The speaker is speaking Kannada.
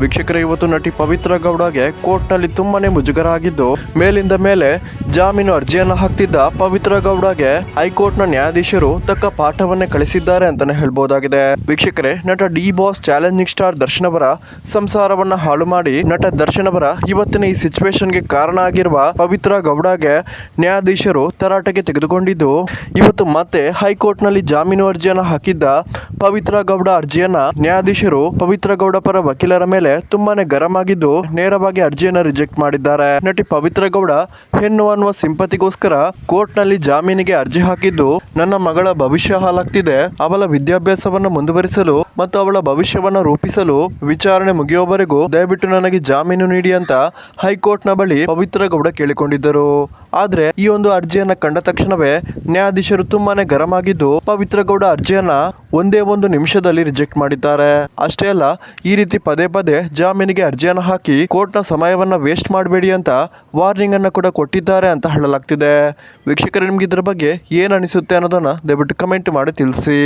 ವೀಕ್ಷಕರೇ, ಇವತ್ತು ನಟಿ ಪವಿತ್ರ ಗೌಡಗೆ ಕೋರ್ಟ್ನಲ್ಲಿ ತುಂಬಾನೇ ಮುಜುಗರ ಆಗಿದ್ದು ಮೇಲಿಂದ ಮೇಲೆ ಜಾಮೀನು ಅರ್ಜಿಯನ್ನು ಹಾಕ್ತಿದ್ದ ಪವಿತ್ರ ಗೌಡಗೆ ಹೈಕೋರ್ಟ್ನ ನ್ಯಾಯಾಧೀಶರು ತಕ್ಕ ಪಾಠವನ್ನೇ ಕಳಿಸಿದ್ದಾರೆ ಅಂತಾನೆ ಹೇಳ್ಬಹುದಾಗಿದೆ ವೀಕ್ಷಕರೇ, ನಟ D boss challenging star Darshan ಅವರ ಸಂಸಾರವನ್ನ ಹಾಳು ಮಾಡಿ ನಟ ದರ್ಶನ್ ಅವರ ಇವತ್ತಿನ ಈ ಸಿಚುವೇಶನ್ಗೆ ಕಾರಣ ಆಗಿರುವ ಪವಿತ್ರ ಗೌಡಗೆ ನ್ಯಾಯಾಧೀಶರು ತರಾಟೆಗೆ ತೆಗೆದುಕೊಂಡಿದ್ದು, ಇವತ್ತು ಮತ್ತೆ ಹೈಕೋರ್ಟ್ನಲ್ಲಿ ಜಾಮೀನು ಅರ್ಜಿಯನ್ನು ಹಾಕಿದ್ದ ಪವಿತ್ರ ಗೌಡ ಅರ್ಜಿಯನ್ನ ನ್ಯಾಯಾಧೀಶರು ಪವಿತ್ರ ಗೌಡ ಪರ ವಕೀಲರ ಮೇಲೆ ತುಂಬಾನೇ ಗರಂ ಆಗಿದ್ದು ನೇರವಾಗಿ ಅರ್ಜಿಯನ್ನ ರಿಜೆಕ್ಟ್ ಮಾಡಿದ್ದಾರೆ. ನಟಿ ಪವಿತ್ರ ಗೌಡ ಹೆಣ್ಣು ಅನ್ನುವ ಸಿಂಪತಿಗೋಸ್ಕರ ಕೋರ್ಟ್ನಲ್ಲಿ ಜಾಮೀನಿಗೆ ಅರ್ಜಿ ಹಾಕಿದ್ದು ನನ್ನ ಮಗಳ ಭವಿಷ್ಯ ಹಾಳಾಗ್ತಿದೆ. ಅವಳ ವಿದ್ಯಾಭ್ಯಾಸವನ್ನು ಮುಂದುವರಿಸಲು ಮತ್ತು ಅವಳ ಭವಿಷ್ಯವನ್ನು ರೂಪಿಸಲು ವಿಚಾರಣೆ ಮುಗಿಯುವವರೆಗೂ ದಯವಿಟ್ಟು ನನಗೆ ಜಾಮೀನು ನೀಡಿ ಅಂತ ಹೈಕೋರ್ಟ್ನ ಬಳಿ ಪವಿತ್ರ ಗೌಡ ಕೇಳಿಕೊಂಡಿದ್ದರು. ಆದ್ರೆ ಈ ಒಂದು ಅರ್ಜಿಯನ್ನ ಕಂಡ ತಕ್ಷಣವೇ ನ್ಯಾಯಾಧೀಶರು ತುಂಬಾನೇ ಗರಂ ಆಗಿದ್ದು ಪವಿತ್ರ ಗೌಡ ಅರ್ಜಿಯನ್ನ ಒಂದೇ ಒಂದು ನಿಮಿಷದಲ್ಲಿ ರಿಜೆಕ್ಟ್ ಮಾಡಿದ್ದಾರೆ. ಅಷ್ಟೇ ಅಲ್ಲ, ಈ ರೀತಿ ಪದೇ ಪದೇ ಜಾಮೀನಿಗೆ ಅರ್ಜಿಯನ್ನು ಹಾಕಿ ಕೋರ್ಟ್ನ ಸಮಯವನ್ನ ವೇಸ್ಟ್ ಮಾಡಬೇಡಿ ಅಂತ ವಾರ್ನಿಂಗ್ ಅನ್ನ ಕೂಡ ಕೊಟ್ಟಿದ್ದಾರೆ ಅಂತ ಹೇಳಲಾಗ್ತಿದೆ. ವೀಕ್ಷಕರು, ನಿಮ್ಗೆ ಇದ್ರ ಬಗ್ಗೆ ಏನು ಅನಿಸುತ್ತೆ ಅನ್ನೋದನ್ನ ದಯವಿಟ್ಟು ಕಮೆಂಟ್ ಮಾಡಿ ತಿಳಿಸಿ.